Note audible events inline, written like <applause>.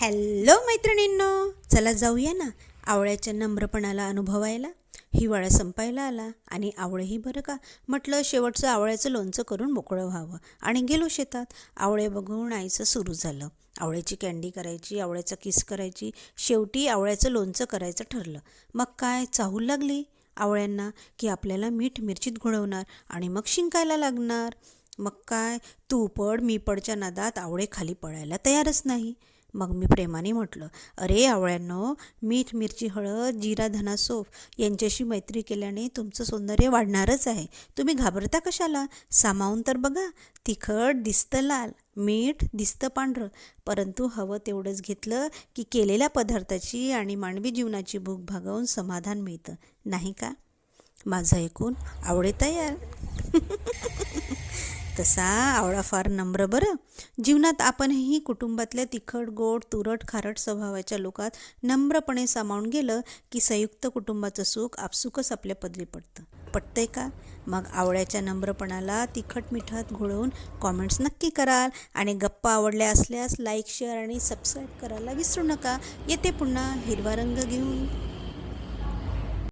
Hello मैत्रिणींनो चला जाऊया ना आवळ्याच्या नम्रपणाला अनुभवायला. हिवाळा संपायला आला आणि आवळेही बरं का? म्हटलं शेवटचं आवळ्याचं लोणचं करून मोकळं व्हावं. आणि गेलो शेतात. आवळे बघून आईचं सुरू झालं. आवळ्याची कॅन्डी करायची आवळ्याचा किस करायची शेवटी आवळ्याचं लोणचं करायचं ठरलं. मग काय चाहूल लागली आवळ्यांना की आपल्याला मीठ मिरचीत घुळवणार आणि मग शिंकायला लागणार? मग काय? तू पड मी पडच्या नादात आवळे खाली पडायला तयारच नाही. मग मी प्रेमाने म्हटलं अरे आवळ्यांनो मीठ मिरची हळद जिरा धना सोफ यांच्याशी मैत्री केल्याने तुमचं सौंदर्य वाढणारच आहे. तुम्ही घाबरता कशाला? सामावून तर बघा तिखट दिसतं लाल मीठ दिसतं पांढरं. परंतु हवं तेवढंच घेतलं की केलेल्या पदार्थाची आणि मानवी जीवनाची भूक भागवून समाधान मिळतं. नाही का? माझं ऐकून आवडे तयार. <laughs> तसा आवळा फार नम्र बरं. जीवनात आपणही कुटुंबातल्या तिखट गोड तुरट खारट स्वभावाच्या लोकात नम्रपणे सामावून गेलं की संयुक्त कुटुंबाचं सुख आपसुकच आपल्या पदरी पडतं. पटतंय का? मग आवळ्याच्या नम्रपणाला तिखट मिठात घोळवून कॉमेंट्स नक्की कराल आणि गप्पा आवडल्या असल्यास लाईक शेअर आणि सबस्क्राईब करायला विसरू नका. येते पुन्हा हिरवा रंग घेऊन.